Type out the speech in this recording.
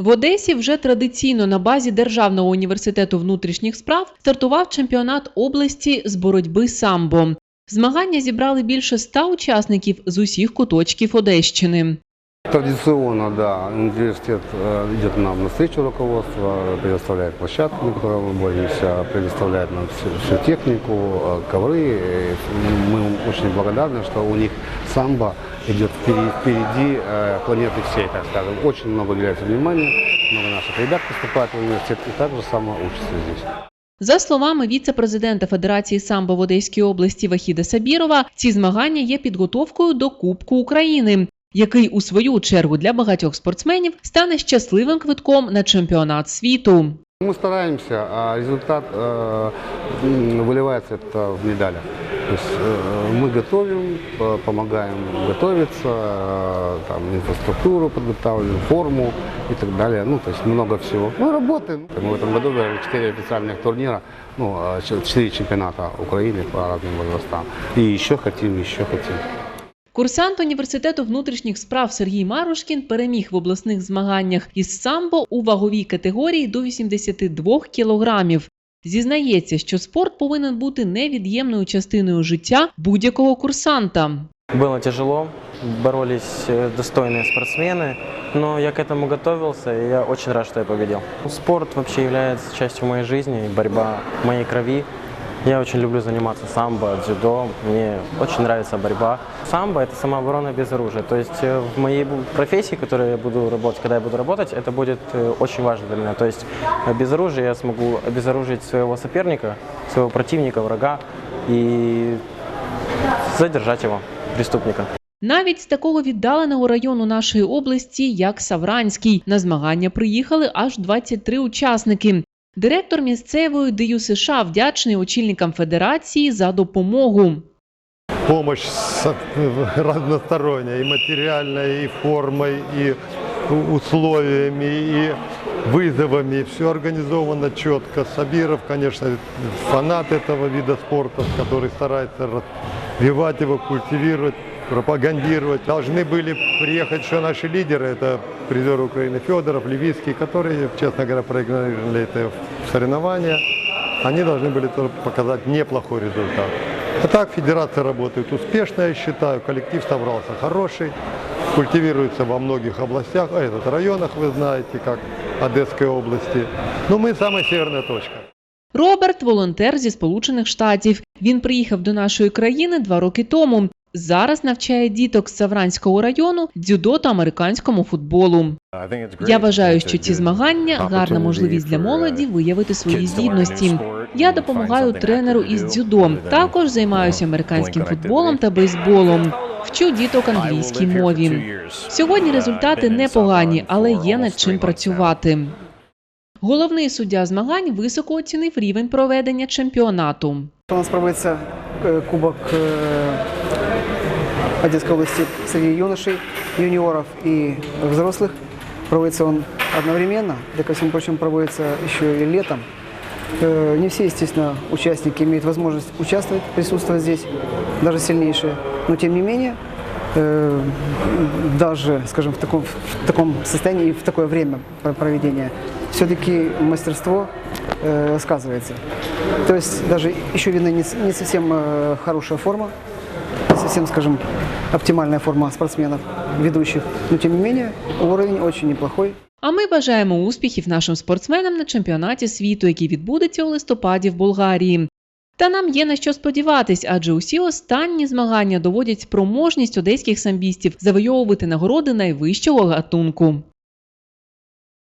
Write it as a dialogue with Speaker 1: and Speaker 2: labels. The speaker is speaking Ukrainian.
Speaker 1: В Одесі вже традиційно на базі Державного університету внутрішніх справ стартував чемпіонат області з боротьби самбо. Змагання зібрали більше ста учасників з усіх куточків Одещини.
Speaker 2: Традиционно, да, университет э, идет нам навстречу руководство, предоставляет площадку, на которой мы боремся, предоставляет нам всю, всю технику, э, ковры. Э, Мы им очень благодарны, что у них самбо идет впереди, впереди э, планеты всей, так скажем. Очень много уделяется внимания, много наших ребят поступает в университет и также само учатся здесь.
Speaker 1: За словами віце-президента Федерації самбо в Одеській області Вахіда Сабірова, ці змагання є підготовкою до Кубку України, який у свою чергу для багатьох спортсменів стане щасливим квитком на чемпіонат світу.
Speaker 2: Мы стараемся, а результат э, м, выливается это в медалях. То есть э, мы готовим, э, помогаем готовиться, э, там, инфраструктуру подготавливаем, форму и так далее. Ну, то есть много всего. Мы работаем. Мы в этом году выиграли 4 официальных турнира, ну, э, ч- 4 чемпионата Украины по разным возрастам. И еще хотим, еще хотим.
Speaker 1: Курсант університету внутрішніх справ Сергій Марушкін переміг в обласних змаганнях із самбо у ваговій категорії до 82 кілограмів. Зізнається, що спорт повинен бути невід'ємною частиною життя будь-якого курсанта.
Speaker 3: Было тяжело, боролись э, достойные спортсмены, но я к этому готовился, и я очень рад, что я победил. Спорт вообще является частью моей жизни, и борьба в моей крови. Я очень люблю заниматься самбо, дзюдо, мне очень нравится борьба. Самбо – это самооборона без оружия, то есть э, в моей бу- профессии, которой я буду работать, когда я буду работать, это будет э, очень важно для меня. То есть э, без оружия я смогу обезоружить своего соперника, своего противника, врага и задержать его, преступника.
Speaker 1: Навіть з такого віддаленого району нашої області, як Савранський, на змагання приїхали аж 23 учасники. Директор місцевої ДЮ США вдячний очільникам федерації за допомогу.
Speaker 4: помощь со- разносторонняя, и материальная, и формой, и у- условиями, и вызовами. Все организовано четко. Сабиров, конечно, фанат этого вида спорта, который старается развивать его, культивировать, пропагандировать. Должны были приехать еще наши лидеры, это призер Украины Федоров, Левицкий, которые, честно говоря, проиграли это соревнования. Они должны были тоже показать неплохой результат. А так федерация работает успешно, я считаю. Коллектив собрался хороший, культивируется во многих областях, а этот районах, вы знаете, как Одесской области. Но мы самая северная точка.
Speaker 1: Роберт волонтер зі Сполучених Штатів. Він приїхав до нашої країни два роки тому. Зараз навчає діток з Савранського району дзюдо та американському футболу. Я вважаю, що ці змагання гарна можливість для молоді виявити свої здібності. Я допомагаю тренеру із дзюдо. Також займаюся американським футболом та бейсболом. Вчу діток англійській мові. Сьогодні результати непогані, але є над чим працювати. Головний суддя змагань високо оцінив рівень проведення чемпіонату.
Speaker 5: У нас проводится э, Кубок э, Одесской области среди юношей, юниоров и взрослых. Проводится он одновременно, да ко всему прочему проводится еще и летом. Э, Не все, естественно, участники имеют возможность участвовать, присутствовать здесь, даже сильнейшие. Но тем не менее, э, даже, скажем, в таком, в таком состоянии и в такое время про- проведения, все-таки мастерство э, сказывается. То есть даже еще видно не, не совсем хорошая форма, совсем, скажем, оптимальная форма спортсменов, ведущих, но тем не менее уровень очень неплохой.
Speaker 1: А ми бажаємо успіхів нашим спортсменам на чемпіонаті світу, який відбудеться у листопаді в Болгарії. Та нам є на що сподіватись, адже усі останні змагання доводять спроможність одеських самбістів завойовувати нагороди найвищого гатунку.